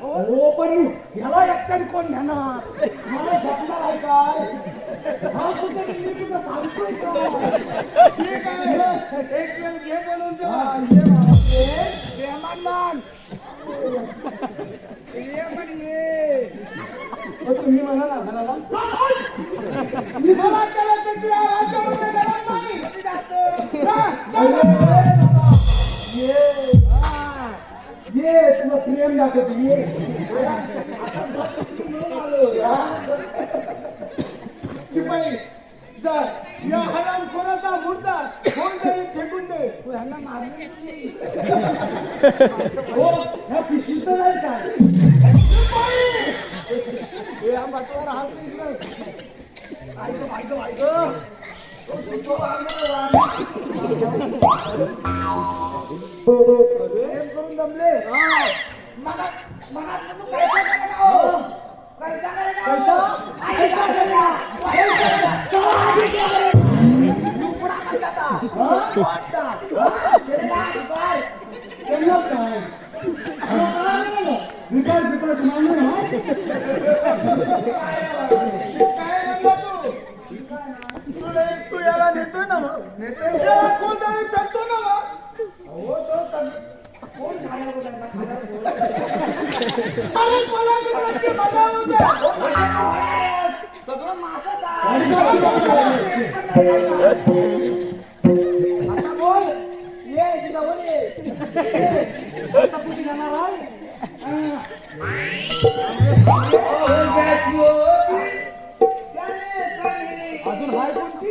हो पण ह्याला एकट्याने कोण घेणार मला झटणार आहे काय हा कुठे गेली कुठं सांगतोय काय ठीक आहे एक वेळ घे बनवून द्या ये महाराज, ये. प्रेमान मान. ये पण ये तुम्ही म्हणा ना घराला मी मला त्याला त्याची या राज्यामध्ये गरज नाही जा, जा, अरे, जा. बाबा, ये. ये तुला प्रेम दाखवतो ये. शिपाई जा या हरामखोराचा मुर्दा कोणतरी फेकून दे ह्यांना नाही. हो ह्या पिशवीत तर नाही काय हा बटवार हात इकडं. ऐक ऐक ऐक करून जमले तुला एक तू याला नेतोय ना मग याला कोणतरी फेकतो ना मग हो तो सग- कोण खाणार होता त्यांना? खाणार कोण? अरे कोणा मजा सगळं मासच आता बोल ये इथे जवळ ये आता कुठे जाणार अजून हाय कोणती?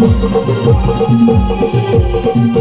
Thank you.